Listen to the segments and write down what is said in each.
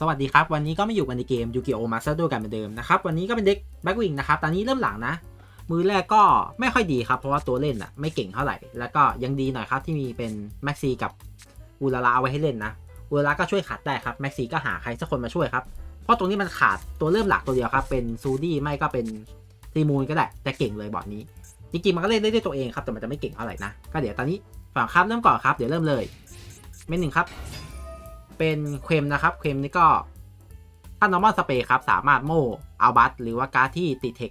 สวัสดีครับ วันนี้ก็มาอยู่กันในเกมยูกิโอมาสเตอร์ด้วยกันเหมือนเดิมนะครับ วันนี้ก็เป็นเด็กแบ็กวิงนะครับ ตอนนี้เริ่มหลังนะ มือแรกก็ไม่ค่อยดีครับ เพราะว่าตัวเล่นอะไม่เก่งเท่าไหร่ แล้วก็ยังดีหน่อยครับที่มีเป็นแม็กซีกับอูลาลาเอาไว้ให้เล่นนะอูลาลาก็ช่วยขัดได้ครับแม็กซีก็หาใครสักคนมาช่วยครับ เพราะตรงนี้มันขาดตัวเริ่มหลักตัวเดียวครับ เป็นซูดี้ไม่ก็เป็นซีมูนก็ได้ แต่เก่งเลยบอร์ดนี้ จริงๆมันก็เล่นได้ด้วยตัวเองครับ แต่มันจะไม่เก่งเท่าไหร่นะ ก็เดี๋ยวตอนนี้ฝั่งครับเริ่มก่อนครับ เดี๋ยวเริ่มเลยเมนหนึ่งครับ เป็นเควมนะครับเควมนี่ก็ถ้า normal spray ครับสามารถโม่เอาบัตหรือว่าการ์ดที่ติดเทค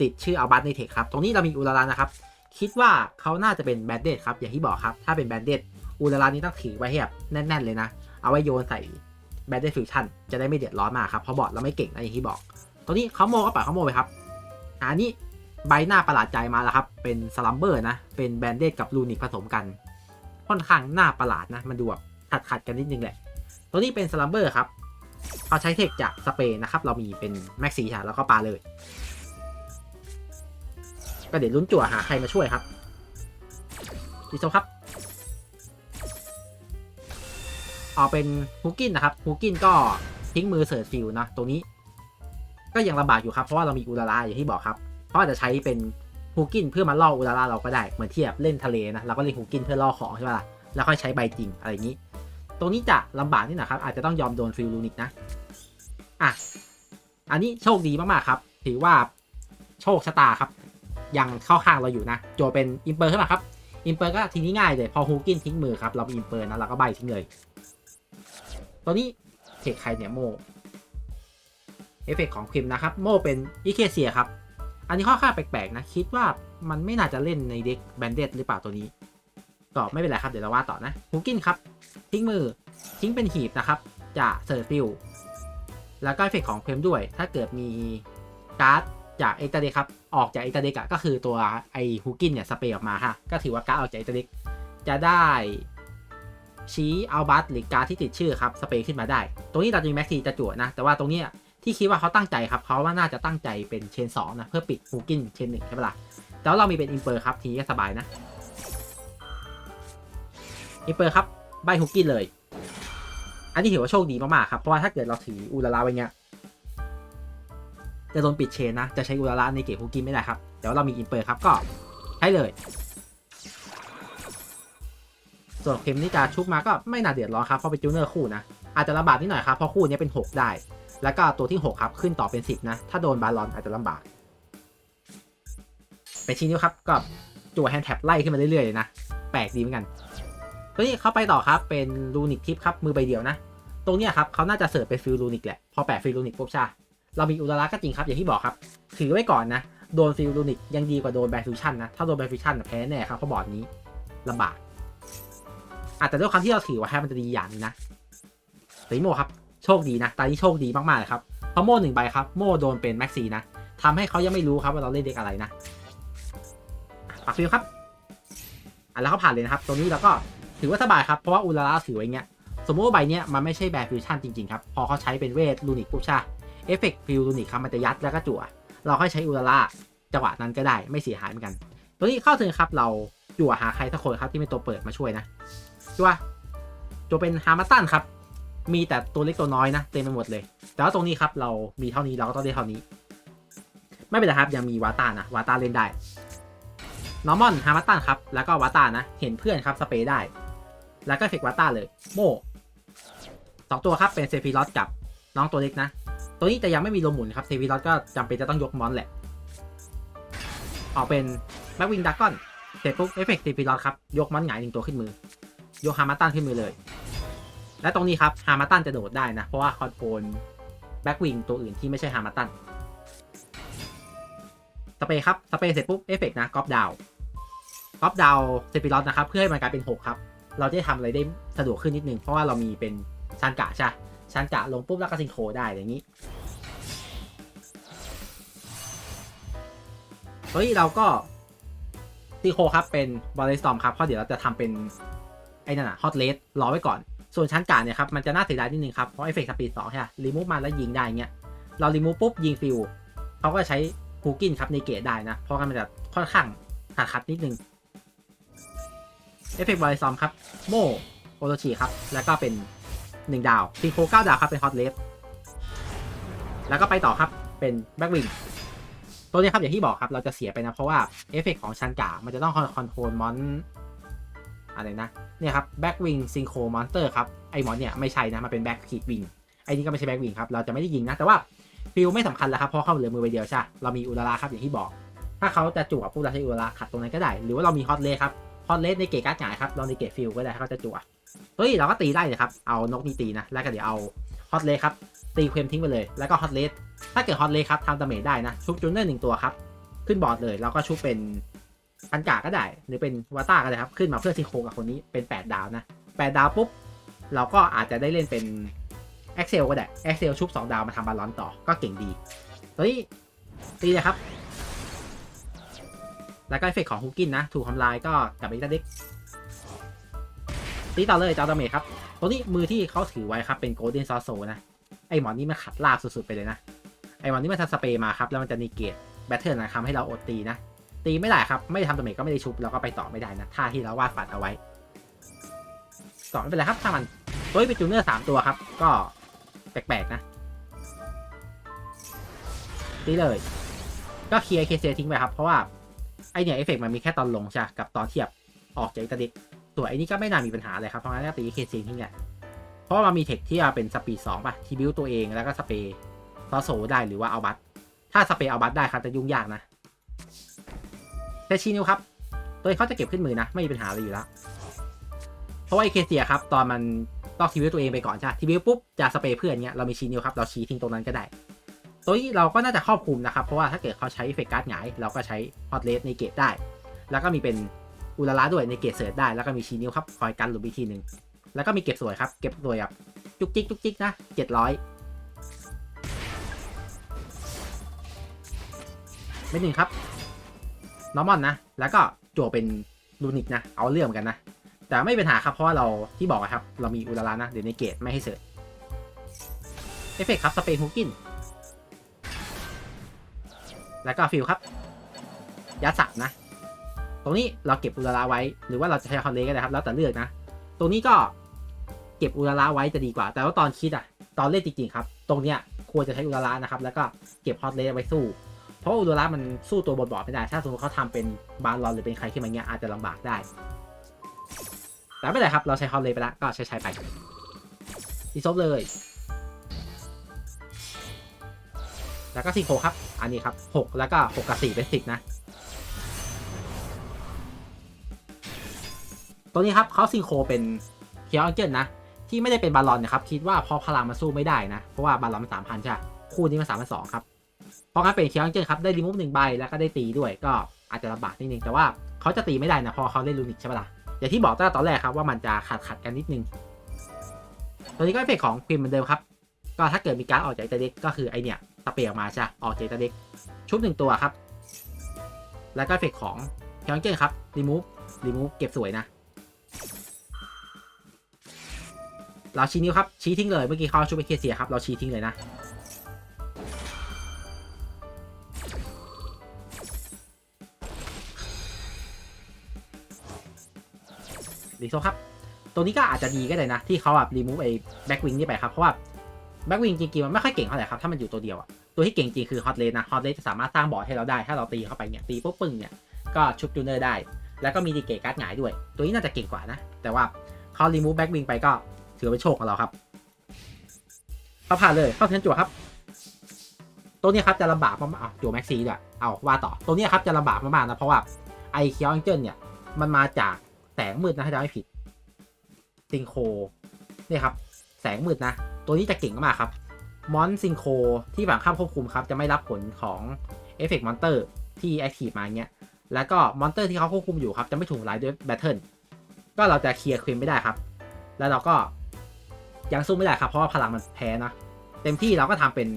ติดชื่อเอาบัตในเทคครับ ตรงนี้เรามีอุลารานะครับ คิดว่าเขาน่าจะเป็นแบนเดดครับอย่างที่บอกครับ ถ้าเป็นแบนเดดอุลารานี้ต้องถือไว้ให้แบบแน่น ๆ เลยนะ เอาไว้โยนใส่แบนเดดฟิวชั่นจะได้ไม่เดือดร้อนมากครับเพราะบอดเราไม่เก่งนะอย่างที่บอก ตรงนี้เขาโม่ก็ปล่อยเขาโม่ไปครับอันนี้ใบหน้าประหลาดใจมาแล้วครับ เป็นสลัมเบอร์นะ เป็นแบนเดดกับลูนิกผสมกัน ค่อนข้างหน้าประหลาดนะ มันดูแบบขัดขัดกันนิดนึงแหละ ตัวนี้เป็นสลัมเบอร์ครับเขาใช้เทคจากสเปนนะครับ เรามีเป็นแม็กซี่แล้วก็ปาเลย ก็เดี๋ยวลุ้นจั่วหาใครมาช่วยครับดิโซครับออกเป็นฮูกินนะครับฮูกินก็ทิ้งมือเสิร์ชฟิลนะตรงนี้ ก็ยังลำบากอยู่ครับเพราะว่าเรามีอุลาราอย่างที่บอกครับเพราะอาจจะใช้เป็นฮูกินเพื่อมาล่ออุลาราเราก็ได้เหมือนเทียบเล่นทะเลนะเราก็เล่นฮูกินเพื่อล่อของใช่ไหมล่ะแล้วค่อยใช้ใบจริงอะไรอย่างนี้ ตรงนี้จะลำบากนิดหนะครับ อาจจะต้องยอมโดนฟิลลูนิกนะ อะ อันนี้โชคดีมากๆครับ ถือว่าโชคชะตาครับ ยังเข้าข้างเราอยู่นะโจเป็นอิมเปอร์ใช่ไหมครับ อิมเปอร์ก็ทีนี้ง่ายเลย พอฮูกินทิ้งมือครับ เราเป็นอิมเปอร์นะเราก็ใบทิ้งเลยตัวนี้เทคใครเนี่ยโมเอฟเฟกของควิมนะครับ โมเป็นอีเคเซียครับ อันนี้ค่อนข้างแปลกๆนะ คิดว่ามันไม่น่าจะเล่นในเด็กแบนเดดหรือเปล่าตัวนี้ ก็ไม่เป็นไรครับเดี๋ยวเราว่าต่อนะฮูกินครับ ทิ้งมือทิ้งเป็นหีบนะครับ จะเสิร์ฟฟิลแล้วก็เอฟเฟกของเพมด้วย ถ้าเกิดมีการ์ดจากเอตเดครับ ออกจากเอตเดกก็คือตัวไอฮูกินเนี่ยสเปรย์ออกมาฮะก็ถือว่าการ์ดออกจากเอตเดกจะได้ชี้เอาบัตหรือการ์ดที่ติดชื่อครับสเปรย์ขึ้นมาได้ ตรงนี้เราจะมีแม็กซีจะจั่วนะ แต่ว่าตรงนี้ที่คิดว่าเขาตั้งใจครับเขาว่าน่าจะตั้งใจเป็นเชน2นะเพื่อปิดฮูกินเชนหนึ่งใช่ปะล่ะแต่ว่าเรามีเป็นอิมเปอร์ครับทีนี้ก็สบายนะ อิเปอร์ครับใบฮุกกี้เลย อันนี้ถือว่าโชคดีมากๆครับ เพราะว่าถ้าเกิดเราถืออูลาลาไว้เงี้ยจะโดนปิดเชนนะ จะใช้อูลาลาในเกมฮุกกี้ไม่ได้ครับ แต่ว่าเรามีอิมเปอร์ครับก็ใช้เลย ส่วนเข็มนี่จะชุบมาก็ไม่น่าเดือดร้อนครับเพราะเป็นจูเนอร์คู่นะ อาจจะลำบากนิดหน่อยครับเพราะคู่นี้เป็น 6 ได้ แล้วก็ตัวที่ 6 ครับขึ้นต่อเป็น 10 นะ ถ้าโดนบาลอนอาจจะลำบากไปชิ้นนี้ครับก็จั่วแฮนด์แท็บไล่ขึ้นมาเรื่อยๆเลยนะแปลกดีเหมือนกัน ตัวนี้เขาไปต่อครับเป็นลูนิกทิปครับมือใบเดียวนะ ตรงเนี้ยครับเขาน่าจะเสิร์ฟเป็นฟิลลูนิกแหละ พอแปะฟิลลูนิกปุ๊บช่เรามีอุลาระก็จริงครับอย่างที่บอกครับถือไว้ก่อนนะ โดนฟิลลูนิกยังดีกว่าโดนแบฟิวชั่นนะ ถ้าโดนแบฟิวชั่นแพ้แน่ครับเพราะบอร์ดนี้ลำบากอาจจะด้วยความที่เราถือไว่าให้มันจะดีอย่างนึงนะสีโมครับโชคดีนะตานี้โชคดีมากๆเลยครับเพราะโม่หนึ่งใบครับโม่โดนเป็นแม็กซีนะทำให้เขายังไม่รู้ครับว่าเราเล่นเด็กอะไรนะปักฟิลครับอะแล้วเขาผ่านเลยนะครับ ตรงนี้เราก็ ถือว่าสบายครับ เพราะว่าอุลาราถือไว้เงี้ย สมมติว่าใบเนี้ยมันไม่ใช่แบร์ฟิวชั่นจริงๆครับ พอเขาใช้เป็นเวทลูนิกปุ๊บใช่เอฟเฟกต์ฟิลลูนิกครับมันจะยัดแล้วก็จั่ว เราค่อยใช้อุลาราจังหวะนั้นก็ได้ไม่เสียหายเหมือนกัน ตัวนี้เข้าถึงครับเราจั่วหาใครสักคนครับที่เป็นตัวเปิดมาช่วยนะจั่วจั่วเป็นฮามาตันครับ มีแต่ตัวเล็กตัวน้อยนะเต็มไปหมดเลย แต่ว่าตรงนี้ครับเรามีเท่านี้เราก็ต้องได้เท่านี้ ไม่เป็นไรครับยังมีวาตานะวาตาเล่นได้นอร์มอนฮามาตันครับแล้วก็วาตานะเห็นเพื่อนครับสเปรย์ได้ แล้วก็เฟกวาตาเลยโม่สองตัวครับเป็นเซฟิรอสกับน้องตัวเล็กนะ ตัวนี้แต่ยังไม่มีลมหมุนครับเซฟิรอสก็จำเป็นจะต้องยกมอนแหละ ออกเป็นแบ็กวิงดักกอนเสร็จปุ๊บเอฟเฟกต์เซฟิรอสครับยกมอนหงายหนึ่งตัวขึ้นมือ ยกฮามาตันขึ้นมือเลย และตรงนี้ครับฮามาตันจะโดดได้นะ เพราะว่าคอนโทรลแบ็กวิงตัวอื่นที่ไม่ใช่ฮามาตันสเปรย์ครับสเปรย์เสร็จปุ๊บเอฟเฟกต์นะกอปดาวกอปดาวเซฟิรอสนะครับเพื่อให้มันกลายเป็น 6 ครับ เราจะทำอะไรได้สะดวกขึ้นนิดนึง เพราะว่าเรามีเป็นชั้นกะใช่ชั้นกะลงปุ๊บแล้วก็ซิงโครได้อย่างนี้ เฮ้ยเราก็ซิงโครครับเป็นบอลเลสตอมครับเพราะเดี๋ยวเราจะทำเป็นไอ้นั่นอะฮอตเลสรอไว้ก่อน ส่วนชั้นกาเนี่ยครับมันจะน่าเสียดายนิดนึงครับเพราะเอฟเฟกต์สปีดสองใช่ไหมรีมูฟมาแล้วยิงได้เงี้ยเรารีมูฟปุ๊บยิงฟิวเขาก็ใช้ฮูกินครับในเกตได้นะเพราะมันจะค่อนข้างขาดคัดนิดนึง เอฟเฟกต์บอลซอมครับ โมโอโรชิครับ แล้วก็เป็น 1 ดาวซิงโค9ดาวครับ เป็นฮอตเลสแล้วก็ไปต่อครับ เป็นแบ็กวิงตัวนี้ครับ อย่างที่บอกครับ เราจะเสียไปนะ เพราะว่าเอฟเฟกของชันกา มันจะต้องคอนโทรลมอนอะไรนะ เนี่ยครับแบ็กวิงซิงโคมอนสเตอร์ครับ ไอมอนเนี่ยไม่ใช่นะ มันเป็นแบ็กขีดวิงไอนี่ก็ไม่ใช่แบ็กวิงครับ เราจะไม่ได้ยิงนะ แต่ว่าฟิลไม่สำคัญแล้วครับ เพราะเขาเหลือมือใบเดียวใช่ เรามีอุลาราครับอย่างที่บอก ถ้าเขาจะจั่วพวกเราใช้อุลาราขัดตรงนั้นก็ได้ หรือว่าเรามีฮอตเลสครับ ฮอตเลสในเกตการ์ดหงายครับเราในเกตฟิลก็ได้เขาจะจั่วเฮ้ยเราก็ตีได้เลยครับเอานกนี่ตีนะแล้วก็เดี๋ยวเอาฮอตเลสครับตีเคลมทิ้งไปเลยแล้วก็ฮอตเลสถ้าเกิดฮอตเลสครับทำดาเมจได้นะชุบจูเนอร์หนึ่งตัวครับขึ้นบอร์ดเลยแล้วก็ชุบเป็นพันกาก็ได้ หรือเป็นวาต้าก็ได้ครับขึ้นมาเพื่อซิโคกับคนนี้เป็น 8 ดาวนะ8ดาวปุ๊บเราก็อาจจะได้เล่นเป็น Excel ก็ได้ Excel ชุบ2ดาวมาทำบาลอนต่อก็เก่งดีเฮ้ยตีเลยครับ แล้วก็เอฟเฟกของฮุกกินนะ ถูกทำลายก็กลับไปที่เด็กตีต่อเลยเจ้าดาเมจครับตัวนี้มือที่เขาถือไว้ครับเป็นโกลเด้นซอโซนะ ไอหมอนนี่มันขัดลาบสุดๆไปเลยนะ ไอหมอนนี่มันทัสเปรย์มาครับแล้วมันจะนีเกตแบทเทิลนะทำให้เราอดตีนะ ตีไม่ได้ครับ ไม่ทำดาเมจก็ไม่ได้ชุบแล้วก็ไปต่อไม่ได้นะท่าที่เราวาดฝันเอาไว้ต่อไม่เป็นไรครับถ้ามันตัวนี้เป็นจูเนอร์สามตัวครับ ก็แปลกๆนะตีเลย ก็เคลียร์เคเซียทิ้งไปครับเพราะว่า ไอเนี่ยเอฟเฟกมันมีแค่ตอนลงใช่กับตอนเทียบออกจากอิตาลีส่วนไอ้นี่ก็ไม่น่ามีปัญหาเลยครับ เพราะงั้นตีเคเซียทิ้งแหละเพราะว่ามันมีเทคที่เป็นสปีดสองป่ะ ที่บิวตัวเองแล้วก็สเปรย์ซอโซได้หรือว่าเอาบัตถ้าสเปรย์เอาบัตได้ครับจะยุ่งยากนะเทชินิวครับ ตัวเขาจะเก็บขึ้นมือนะ ไม่มีปัญหาอะไรอยู่แล้ว เพราะว่าไอเคเซียครับ ตอนมันต้องทีวิวตัวเองไปก่อนใช่ทีวิวปุ๊บจะสเปรย์เพื่อนเนี้ยเรามีชีนิวครับเราชี้ทิ้งตรงนั้นก็ได้ ตัวนี้เราก็น่าจะครอบคลุมนะครับ เพราะว่าถ้าเกิดเขาใช้เฟกการ์ดหงายเราก็ใช้ฮอตเลสในเกตได้ แล้วก็มีเป็นอุลาระด้วยในเกตเสิร์ชได้ แล้วก็มีชีนิวครับคอยกันหลุมอีกทีหนึ่งแล้วก็มีเก็บสวยครับ เก็บสวยแบบจุกจิกจุกจิกนะเจ็ดร้อยไม่หนึ่งครับนอร์มอนนะ แล้วก็จั่วเป็นลูนิกนะ เอาเรื่องเหมือนกันนะ แต่ไม่เป็นหาครับ เพราะว่าเราที่บอกอะครับ เรามีอุลาระนะเดี๋ยวในเกตไม่ให้เสิร์ชเอฟเฟกครับ สเปนฮุกกิน แล้วก็ฟิลครับยัดสับนะ ตรงนี้เราเก็บอุลาระไว้ หรือว่าเราจะใช้คอนเลก็ได้ครับ แล้วแต่เลือกนะ ตรงนี้ก็เก็บอุลาระไว้จะดีกว่า แต่ว่าตอนคิดอะตอนเล่นจริงๆครับ ตรงเนี้ยควรจะใช้อุลาระนะครับ แล้วก็เก็บฮอตเลไว้สู้ เพราะอุลาระมันสู้ตัวบทบอดไม่ได้ ถ้าสมมติเขาทำเป็นบาลอนหรือเป็นใครขึ้นมาเงี้ยอาจจะลำบากได้ แต่ไม่เป็นไรครับ เราใช้ฮอตเลไปแล้วก็ใช้ใช้ไปดีซบเลย แล้วก็ซิงโคครับ อันนี้ครับหกแล้วก็หกกับสี่เป็นสิบนะ ตัวนี้ครับเขาซิงโคเป็นเคียวอังเจิลนะ ที่ไม่ได้เป็นบาลอนนะครับ คิดว่าพอพลังมันสู้ไม่ได้นะ เพราะว่าบาลอนมันสามพันใช่คู่นี้มันสามพันสองครับ เพราะงั้นเป็นเคียวอังเจิลครับ ได้รีมูฟหนึ่งใบแล้วก็ได้ตีด้วย ก็อาจจะลำบากนิดนึง แต่ว่าเขาจะตีไม่ได้นะ พอเขาเล่นลูนิกใช่ปะล่ะ อย่างที่บอกตั้งแต่ตอนแรกครับว่ามันจะขัดขัดกันนิดนึง ตัวนี้ก็เป็นของพิมพ์เหมือนเดิมครับ ก็ถ้าเกิดมีการดออกจากตัวเด็กก็คือไอเนี่ย สเปรย์ออกมาใช่ออกเจตเด็กชุบหนึ่งตัวครับ แล้วก็เฟกของเคียงเจิลครับรีมูฟรีมูฟเก็บสวยนะ เราชี้นิ้วครับ ชี้ทิ้งเลย เมื่อกี้เขาชุบไปเคเซียครับ เราชี้ทิ้งเลยนะ ดีโซครับ ตัวนี้ก็อาจจะดีก็ได้นะ ที่เขาแบบรีมูฟไอ้แบ็กวิงนี่ไปครับ เพราะว่าแบ็กวิงจริงๆมันไม่ค่อยเก่งเท่าไหร่ครับ ถ้ามันอยู่ตัวเดียวอะ ตัวที่เก่งจริงคือฮอตเลสนะฮอตเลสจะสามารถสร้างบอร์ดให้เราได้ ถ้าเราตีเข้าไปเนี่ยตีปุ๊บปึ้งเนี่ยก็ชุบจูเนอร์ได้ แล้วก็มีดีเกตการ์ดหงายด้วย ตัวนี้น่าจะเก่งกว่านะ แต่ว่าเขารีมูฟแบ็กวิงไปก็ถือเป็นโชคของเราครับเขาผ่านเลยเข้าเทนจั่วครับ ตัวนี้ครับจะลำบากมากๆจั่วแม็กซีด้วยเอาว่าต่อตัวนี้ครับจะลำบากมากๆนะเพราะว่าไอเคียวแองเจิลเนี่ยมันมาจากแสงมืดนะถ้าจำไม่ผิดซิงโคนี่ครับแสงมืดนะ ตัวนี้จะเก่งมากครับ มอนซิงโคที่ฝั่งข้ามควบคุมครับ จะไม่รับผลของเอฟเฟกต์มอนเตอร์ที่แอคทีฟมาเงี้ย แล้วก็มอนเตอร์ที่เขาควบคุมอยู่ครับ จะไม่ถูกทำลายด้วยแบทเทิลก็เราจะเคลียร์ควีนไม่ได้ครับ แล้วเราก็ยังสู้ไม่ได้ครับ เพราะว่าพลังมันแพ้นะเต็มที่เราก็ทำเป็น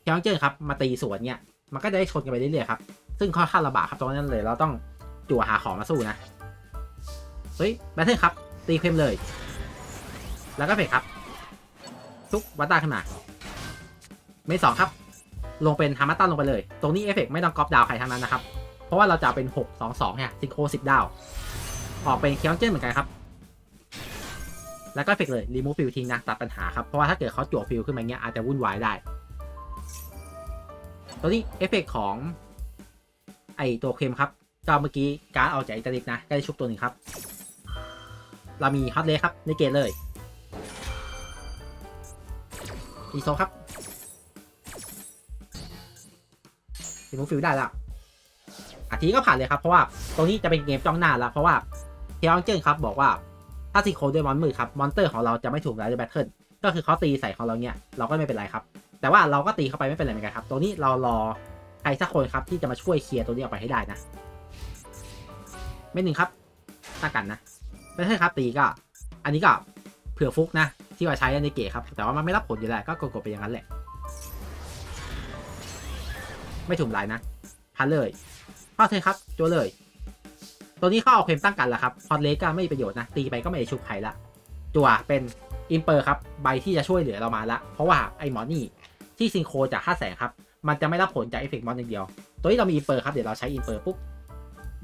เคียงเจอร์ครับมาตีสวนเนี่ยมันก็จะได้ชนกันไปเรื่อยๆครับ ซึ่งค่อนข้างลำบากครับตรงนั้นเลย เราต้องจั่วหาของมาสู้นะ เฮ้ยแบทเทิลครับ ตีเคลมเลย แล้วก็เฟกครับ ทุกวัตตาขึ้นมา เมสองครับ ลงเป็นฮามาตันลงไปเลย ตรงนี้เอฟเฟกไม่ต้องก๊อปดาวใครทั้งนั้นนะครับ เพราะว่าเราจะเอาเป็น 6 2 2เนี่ยซิงโค10 ดาว ออกเป็นเคียวเจนเหมือนกันครับ แล้วก็เอฟเฟกเลย remove field ทิ้งนะตัดปัญหาครับ เพราะว่าถ้าเกิดเขาจั่วฟิลขึ้นมาเงี้ยอาจจะวุ่นวายได้ ตัวนี้เอฟเฟกต์ของไอตัวเคลมครับก็เมื่อกี้การ์ดเอาจากอิตาลีนะก็ได้ชุบตัวหนึ่งครับ เรามีฮอตเลครับในเกตเลยอีโซครับ รีมูฟิลได้แล้วอาทีก็ผ่านเลยครับ เพราะว่าตรงนี้จะเป็นเกมจ้องหน้าแล้วเพราะว่าเทียงเจิ้นครับบอกว่าถ้าซีโคด้วยมอนมือครับมอนเตอร์ของเราจะไม่ถูกไล่ในแบทเทิลก็คือเขาตีใส่ของเราเนี่ยเราก็ไม่เป็นไรครับ แต่ว่าเราก็ตีเข้าไปไม่เป็นไรเหมือนกันครับ ตรงนี้เรารอใครสักคนครับที่จะมาช่วยเคลียร์ตัวนี้ออกไปให้ได้นะไม่หนึ่งครับตั้งกันนะไม่ใช่ครับตีก็ อันนี้ก็เผื่อฟุกนะ ที่ว่าใช้ในเกะครับ แต่ว่ามันไม่รับผลอยู่แล้วก็กดๆไปอย่างนั้นแหละ ไม่ถูกหลายนะพันเลย เข้าเทครับจัวเลย ตัวนี้เข้าเอาเคลมตั้งกันแล้วครับฮอตเลสก็ไม่มีประโยชน์นะ ตีไปก็ไม่ได้ชุบใครละจัวเป็นอิมเปอร์ครับ ใบที่จะช่วยเหลือเรามาละ เพราะว่าไอ้หมอนี่ที่ซิงโครจากค่าแสงครับ มันจะไม่รับผลจากเอฟเฟกต์มอนอย่างเดียว ตัวนี้เรามีอิมเปอร์ครับเดี๋ยวเราใช้อิมเปอร์ปุ๊บ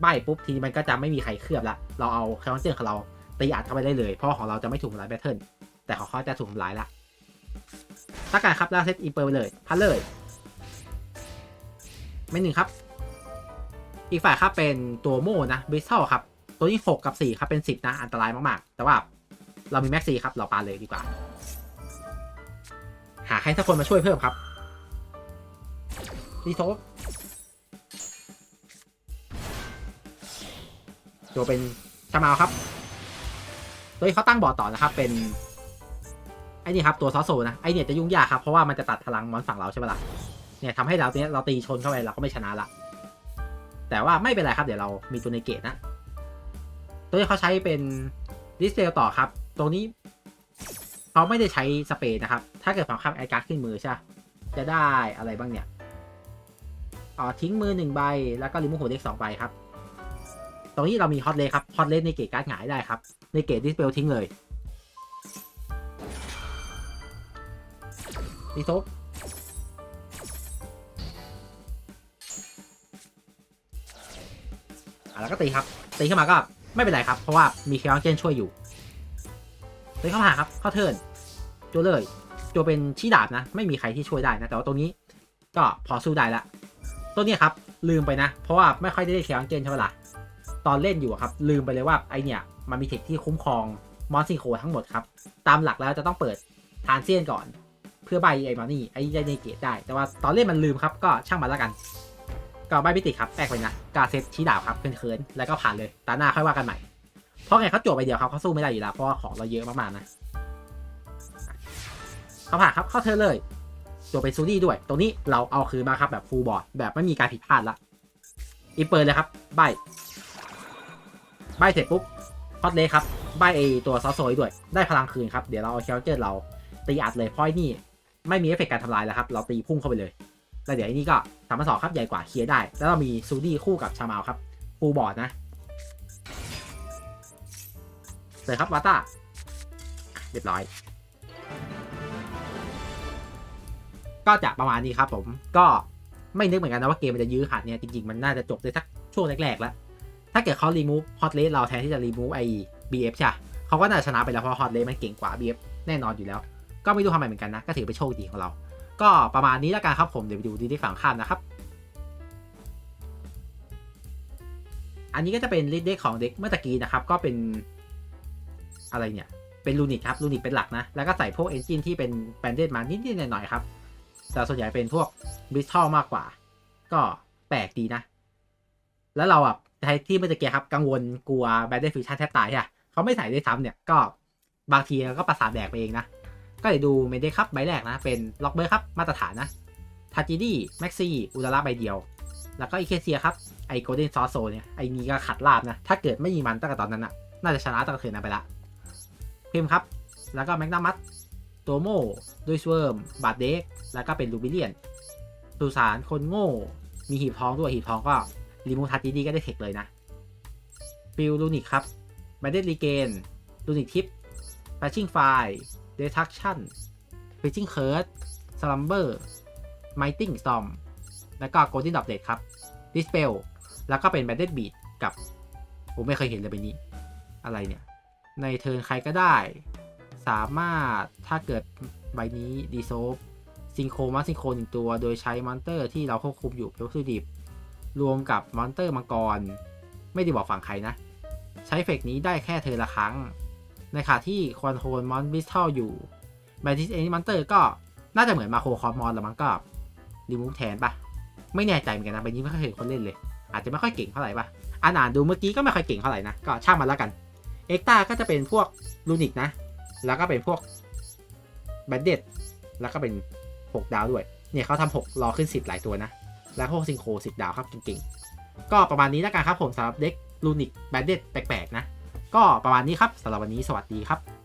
ใบปุ๊บทีมันก็จะไม่มีใครเคลือบละ เราเอาคาร์บอนเจอร์ของเราตีอัดเข้าไปได้เลย เพราะของเราจะไม่ถูกทำลายแบทเทิลแต่ของเขาจะถูกทำลายละถ้าการครับแล้วเซตอิมเปอร์ไปเลยพันเลย ไม่หนึ่งครับ อีกฝ่ายครับเป็นตัวโม่นะบริสเทลครับ ตัวนี้6กับ4ครับเป็น 10 นะ อันตรายมาก ๆ แต่ว่าเรามีแม็กซีครับ เราปาเลยดีกว่า หาใครสักคนมาช่วยเพิ่มครับดีโซตัวเป็นชามาครับ โดยเขาตั้งบอร์ดต่อนะครับ เป็นไอ้นี่ครับตัวซอสโซนะ ไอเนี่ยจะยุ่งยากครับ เพราะว่ามันจะตัดพลังมอนฝั่งเราใช่ไหมล่ะ เนี่ยทำให้เราเนี้ยเราตีชนเข้าไปเราก็ไม่ชนะละ แต่ว่าไม่เป็นไรครับเดี๋ยวเรามีตัวในเกตนะ ตัวที่เขาใช้เป็นดิสเพลต่อครับ ตรงนี้เขาไม่ได้ใช้สเปรย์นะครับ ถ้าเกิดความคับไอการ์ดขึ้นมือใช่ จะได้อะไรบ้างเนี่ยอ๋อทิ้งมือหนึ่งใบ แล้วก็รีมูฟหัวเด็กสองใบครับ ตรงนี้เรามีฮอตเลสครับ ฮอตเลสในเกตการ์ดหงายได้ครับ ในเกตดิสเพลทิ้งเลยดีโซ แล้วก็ตีครับ ตีเข้ามาก็ไม่เป็นไรครับ เพราะว่ามีเคออนเจนช่วยอยู่ตีเข้ามาครับ เข้าเทิร์นโจเลยโจเป็นชี้ดาบนะ ไม่มีใครที่ช่วยได้นะ แต่ว่าตัวนี้ก็พอสู้ได้ละตัวนี้ครับ ลืมไปนะ เพราะว่าไม่ค่อยได้เล่นเคออนเจนใช่ไหมล่ะ ตอนเล่นอยู่ครับ ลืมไปเลยว่าไอเนี่ยมันมีเทคที่คุ้มครองมอนซิงโคทั้งหมดครับ ตามหลักแล้วจะต้องเปิดทานเซียนก่อน เพื่อใบไอมานี่ไอได้ในเกตได้ แต่ว่าตอนเล่นมันลืมครับก็ช่างมันแล้วกัน ก็ใบพิติครับแปลกไปนะกาเซตชี้ดาบครับเคินๆแล้วก็ผ่านเลยตาหน้าค่อยว่ากันใหม่ เพราะไงเขาจบไปเดียวครับเขาสู้ไม่ได้อยู่แล้วเพราะว่าของเราเยอะมากๆนะเขาผ่านครับเข้าเธอเลยจวบเป็นซูดี้ด้วย ตรงนี้เราเอาคืนมาครับแบบฟูลบอร์ดแบบไม่มีการผิดพลาดละอีเปิดเลยครับใบใบเสร็จปุ๊บฮอตเลยครับใบไอตัวซอสโซยด้วยได้พลังคืนครับเดี๋ยวเราเอาเคลเจอร์เราตีอัดเลยเพราะไอ้นี่ไม่มีเอฟเฟกการทำลายแล้วครับ เราตีพุ่งเข้าไปเลย แล้วเดี๋ยวไอ้นี่ก็สามสองครับใหญ่กว่าเคลียร์ได้ แล้วเรามีซูดี้คู่กับชามาลครับฟูบอร์ดนะเสร็จครับวาต้าเรียบร้อย ก็จะประมาณนี้ครับผมก็ไม่นึกเหมือนกันนะว่าเกมมันจะยื้อขาดเนี่ยจริงๆ มันน่าจะจบได้สักช่วงแรกๆแล้ว ถ้าเกิดเขารีมูฟฮอตเลสเราแทนที่จะรีมูฟไอ้ BF ใช่เขาก็น่าจะชนะไปแล้วเพราะฮอตเลสมันเก่งกว่า BF แน่นอนอยู่แล้ว ก็ไม่รู้ทำไมเหมือนกันนะ ก็ถือเป็นโชคดีของเรา ก็ประมาณนี้แล้วกันครับผมเดี๋ยวไปดูดีที่ฝั่งข้ามนะครับ อันนี้ก็จะเป็นลิสเด็กของเด็กเมื่อตะกี้นะครับ ก็เป็นอะไรเนี่ย เป็นลูนิกครับลูนิกเป็นหลักนะ แล้วก็ใส่พวกเอนจินที่เป็นแบนเดดมานิดๆหน่อยๆครับ แต่ส่วนใหญ่เป็นพวกบิสทอลมากกว่า ก็แปลกดีนะ แล้วเราอะใช้ที่เมื่อตะกี้ครับ กังวลกลัวแบนเดดฟิวชั่นแทบตายอะเขาไม่ใส่ด้ซ้ำเนี่ยก็บางทีก็ประสาทแดกไปเองนะ ก็เดี๋ยวดูเมเดครับใบแรกนะ เป็นล็อกเบอร์ครับมาตรฐานนะทาจิดี้แม็กซี่อุลาร่าใบเดียว แล้วก็อีเคเซียครับไอโกลเด้นซอสโซเนี่ยไอนี้ก็ขัดลาบนะ ถ้าเกิดไม่มีมันตั้งแต่ตอนนั้นน่ะน่าจะชนะตั้งแต่คืนนั้นไปละพิมครับ แล้วก็แมกนัมัตัวโม่ด้วยสเวิร์มบาดเด็กแล้วก็เป็นลูบิเลียนสุสานคนโง่ มีหีบทองด้วยหีบทองก็รีมูทาจิดี้ก็ได้เทคเลยนะฟิลลูนิกครับแบนเดดรีเกนลูนิกทิปแพชชิ่งไฟ Destruction Fishing Curse Slumber Mighting Storm แล้วก็ Golden Droplet ครับ Dispel แล้วก็เป็น Banded Beat กับผมไม่เคยเห็นเลยใบนี้ อะไรเนี่ย ในเทิร์นใครก็ได้ สามารถถ้าเกิดใบนี้ดีโซฟซิงโครมอนซิงโครหนึ่งตัวโดยใช้มอนเตอร์ที่เราควบคุมอยู่เป็นวัตถุดิบรวมกับมอนเตอร์มังกร ไม่ได้บอกฝั่งใครนะ ใช้เฟกนี้ได้แค่เธอละครั้ง ในขณะที่คอนโทรลมอนบิสเทลอยู่แบทิสเอนิมอนเตอร์ก็น่าจะเหมือนมาโคคอมอนแล้วมั้งก็รีมูฟแทนปะไม่แน่ใจเหมือนกันนะใบนี้ไม่ค่อยเห็นคนเล่นเลย อาจจะไม่ค่อยเก่งเท่าไหร่ปะอ่านอ่านดูเมื่อกี้ก็ไม่ค่อยเก่งเท่าไหร่นะ ก็ช่างมันแล้วกันเอ็กตาก็จะเป็นพวกลูนิกนะ แล้วก็เป็นพวกแบนเด็ดแล้วก็เป็น 6 ดาวด้วย เนี่ยเขาทำ6รอขึ้น 10 หลายตัวนะ แล้วพวกซิงโคร10 ดาวครับเก่งๆ ก็ประมาณนี้แล้วกันครับผมสำหรับเด็กลูนิกแบนเด็ดแปลกๆ นะ ก็ประมาณนี้ครับสำหรับวันนี้สวัสดีครับ